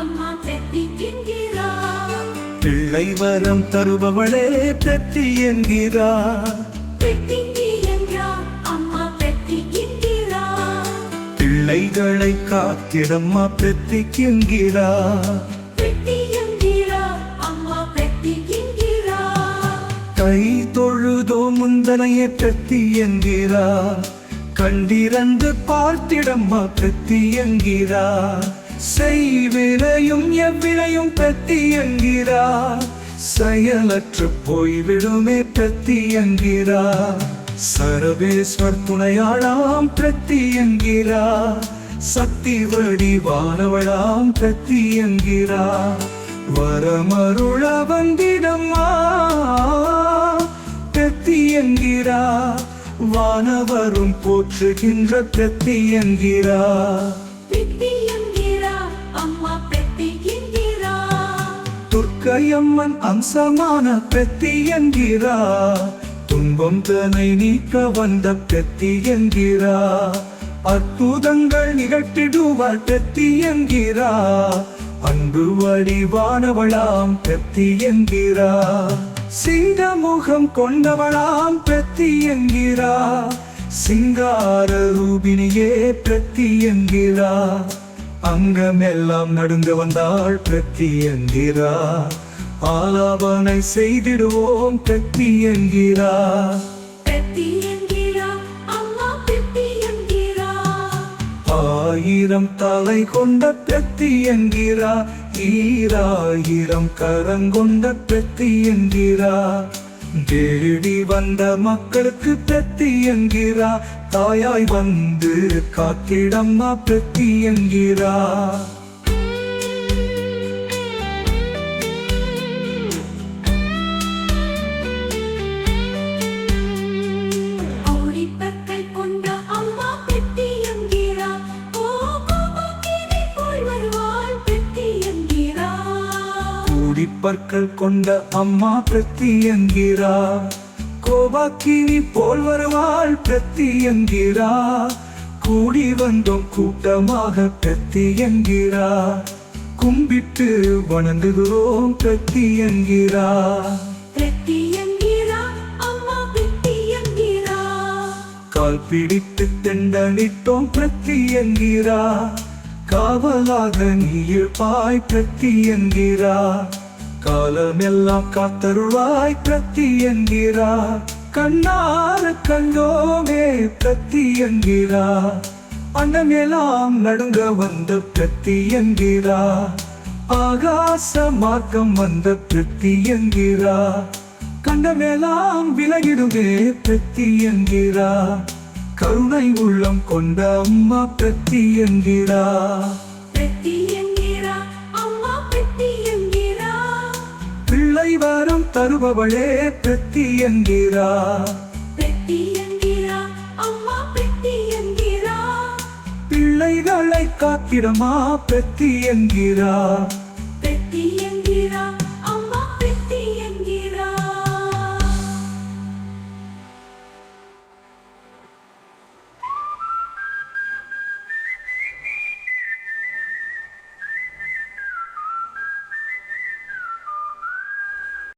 அம்மா பெத்தி என்கிறார் பிள்ளை வரம் தருபவளே பெத்தி என்கிறார். பிள்ளைகளை காத்திடம்மா பெத்திக்குங்கிறார் பெத்தி என்கிறார். அம்மா பெத்தி என்கிறார் கை தொழுதோ முந்தனைய பெத்தி என்கிறார். கண்டிரந்து பார்த்திடம்மா பெத்தி என்கிறார். செய்வினையும் எவ்வினையும் பெத்தி என்கிறார். செயலற்று போய்விடுமே பெத்தி என்கிறார். சரவேஸ்வர் துணையாளாம் பிரத்தி என்கிறார். சக்தி வடிவானவளாம் பிரத்தி என்கிறார். வரமருள வந்திடம்மா பிரத்தி என்கிறார். வானவரும் போற்றுகின்ற பிரத்தி என்கிறார். துர்க்கையம்மன் அம்சமான பெத்தி என்கிறா துன்பம் தனை நீக்க வந்த பெத்தி என்கிறா அற்புதங்கள் நிகழ்த்திடுவாள் பெத்தி என்கிறா அன்பு வடிவானவளாம் பெத்தி என்கிறா சிங்க முகம் கொண்டவளாம் பெத்தி என்கிறா சிங்கார ரூபினியே பிரத்தி என்கிறா அங்கமெல்லாம் நடுங்க வந்தாள் பிரத்தி என்கிறார் ஆலாபனை செய்திடுவோம் பிரத்தி என்கிறார் ஆயிரம் தலை கொண்ட பிரத்தி என்கிறார் ஈராயிரம் கரங்கொண்ட பிரத்தி என்கிறார் தேடி வந்த மக்களுக்கு பிரத்தி என்கிறா தாயாய் வந்து காத்திடம்மா பிரத்தி என்கிறா கூடிப்பற்கள் கொண்ட அம்மா பிரத்தி என்கிறார். கோபாக்கினி போல் வருவாள் பிரத்தி என்கிறார். கூடி வந்தோம் கூட்டமாக பிரத்தி என்கிறார். கும்பிட்டு வணங்குகிறோம் பிரத்தி என்கிறார். கால் பிடித்து தெண்டனிட்டோம் பிரத்தி என்கிறார். காவலாக நீ இருப்பாய் பிரத்தி என்கிறார். காலமெல்லாம் காத்தருளாய் பிரத்தி என்கிறார். கண்ணார கண்டோமே பிரத்தி என்கிறார். அண்ணமெல்லாம் நடுங்க வந்த பிரத்தி என்கிறார். ஆகாச மார்க்கம் வந்த பிரத்தி என்கிறார். கண்டமெல்லாம் விலகிடுவே பிரத்தி என்கிறார். கருணை உள்ளம் கொண்ட அம்மா பிரத்தி என்கிறார். பிரத்தி தருபவளே பெத்தி பெத்தி என்கிறார் பிள்ளைகளை காத்திடமா பிரத்தி என்கிறார் பெத்தி